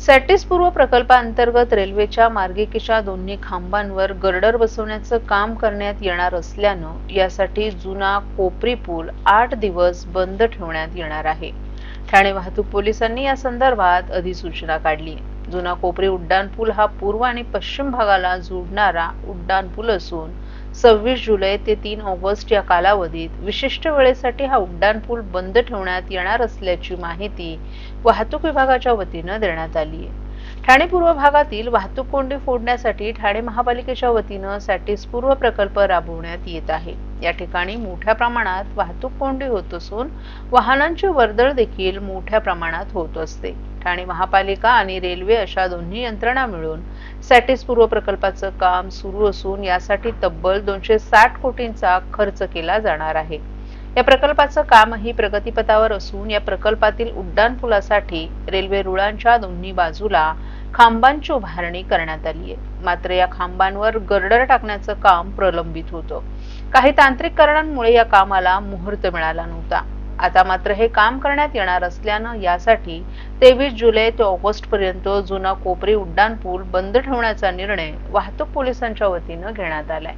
सॅटिस पूर्व प्रकल्पाअंतर्गत रेल्वेच्या मार्गिकेच्या दोन्ही खांबांवर गर्डर बसवण्याचं काम करण्यात येणार असल्यानं यासाठी जुना कोपरी पूल आठ दिवस बंद ठेवण्यात येणार आहे. ठाणे वाहतूक पोलिसांनी या संदर्भात अधिसूचना काढली. जुना कोपरी उड्डाण पूल हा पूर्व आणि पश्चिम भागाला जोडणारा उड्डाण पूल असून सव्वीस जुलै ते तीन ऑगस्ट या कालावधीत विशिष्ट वेळेसाठी हा उड्डाण पूल बंद ठेवण्यात येणार असल्याची माहिती वाहतूक विभागाच्या वतीनं देण्यात आली आहे. ठाणे पूर्व भागातील वाहतूक कोंडी फोडण्यासाठी ठाणे महापालिकेच्या वतीनं सॅटिस पूर्व प्रकल्प राबवण्यात येत आहे. या ठिकाणी मोठ्या प्रमाणात वाहतूक कोंडी होत असून वाहनांची वर्दळ देखील मोठ्या प्रमाणात होत असते. ठाणे महापालिका आणि रेल्वे अशा दोन्ही यंत्रणा मिळून सॅटिस पूर्व प्रकल्पाचं काम सुरू असून यासाठी तब्बल दोनशे साठ कोटींचा खर्च केला जाणार आहे. या प्रकल्पाचं कामही प्रगतीपथावर असून या प्रकल्पातील उड्डाण पुलासाठी रेल्वे रुळांच्या दोन्ही बाजूला खांबांची उभारणी करण्यात आली आहे. मात्र या खांबांवर गर्डर टाकण्याचं काम प्रलंबित होतं. काही तांत्रिक कारणांमुळे या कामाला मुहूर्त मिळाला नव्हता. आता मात्र हे काम करण्यात येणार असल्यानं यासाठी तेवीस जुलै ते ऑगस्ट पर्यंत जुना कोपरी उड्डाण पूल बंद ठेवण्याचा निर्णय वाहतूक पोलिसांच्या वतीनं घेण्यात आलाय.